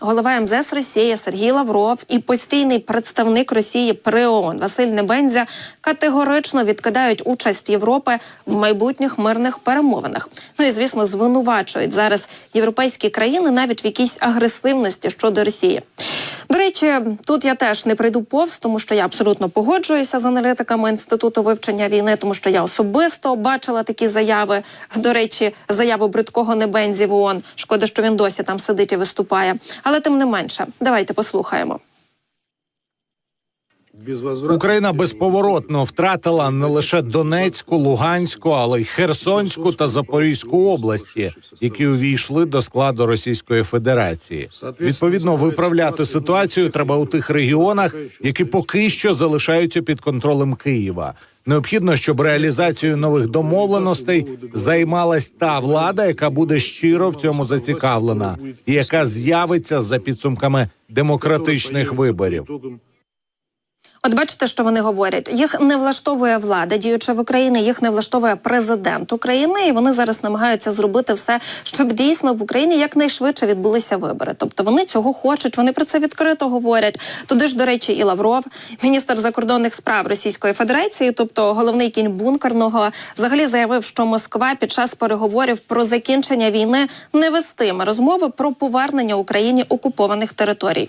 Голова МЗС Росії Сергій Лавров і постійний представник Росії при ООН Василь Небензя категорично відкидають участь Європи в майбутніх мирних перемовинах. Ну і звісно, звинувачують зараз європейські країни навіть в якійсь агресивності щодо Росії. Речі, тут я теж не прийду повз, тому що я абсолютно погоджуюся з аналітиками інституту вивчення війни, тому що я особисто бачила такі заяви. До речі, заяву бридкого Небензі в ООН. Шкода, що він досі там сидить і виступає. Але тим не менше, давайте послухаємо. Україна безповоротно втратила не лише Донецьку, Луганську, але й Херсонську та Запорізьку області, які увійшли до складу Російської Федерації. Відповідно, виправляти ситуацію треба у тих регіонах, які поки що залишаються під контролем Києва. Необхідно, щоб реалізацією нових домовленостей займалась та влада, яка буде щиро в цьому зацікавлена, і яка з'явиться за підсумками демократичних виборів. От бачите, що вони говорять. Їх не влаштовує влада, діюча в Україні, їх не влаштовує президент України, і вони зараз намагаються зробити все, щоб дійсно в Україні якнайшвидше відбулися вибори. Тобто вони цього хочуть, вони про це відкрито говорять. Туди ж, до речі, і Лавров, міністр закордонних справ Російської Федерації, тобто головний кінь бункерного, взагалі заявив, що Москва під час переговорів про закінчення війни не вестиме розмови про повернення Україні окупованих територій.